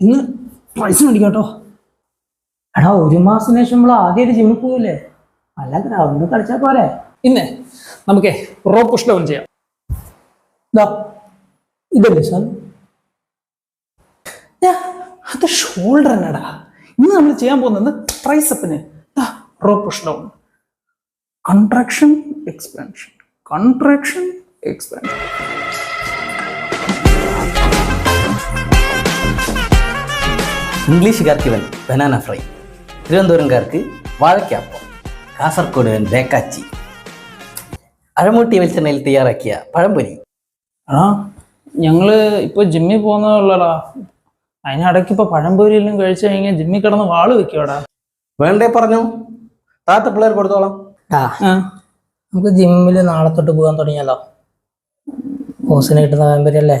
ഇന്ന് പൈസ മേടിക്കാം കേട്ടോ എടാ ഒരു മാസത്തിന് ശേഷം നമ്മൾ ആദ്യമായിട്ട് ജിമ്മിൽ പോവില്ലേ? അല്ല ഗ്രൗണ്ട് കളിച്ചാൽ പോരെ. ഇന്ന് നമുക്കേ റോ പുഷ് ഡൗൺ ചെയ്യാം. ഇതാ ഇതല്ലേ സാർ അത് ഷോൾഡർ എന്നടാ ഇന്ന് നമ്മൾ ചെയ്യാൻ പോകുന്നത് ട്രൈസപ്പിന് row push down contraction expansion contraction expansion ഇംഗ്ലീഷുകാർക്ക് ഇവൻ ബനാന ഫ്രൈ. തിരുവനന്തപുരംകാർക്ക് വാഴയ്ക്കാപ്പം കാസർഗോഡ് ഇവൻ ബേക്കാച്ചി അഴമൂട്ടി വെളിച്ചെണ്ണയിൽ തയ്യാറാക്കിയ പഴംപൊരി. ആ ഞങ്ങൾ ഇപ്പോൾ ജിമ്മിൽ പോകുന്നതുള്ളടാ അതിനിടയ്ക്ക് പഴംപൊരി പഴംപൊരിയെല്ലാം കഴിച്ചു കഴിഞ്ഞാൽ ജിമ്മിൽ കിടന്ന് വാൾ വെക്കോടാ വേണ്ടേ പറഞ്ഞു? താത്ത പിള്ളേർ കൊടുത്തോളാം. ആ നമുക്ക് ജിമ്മിൽ നാളെ തൊട്ട് പോകാൻ തുടങ്ങിയല്ലോ ഹോസിന് കിട്ടുന്ന പാരമ്പര്യമല്ലേ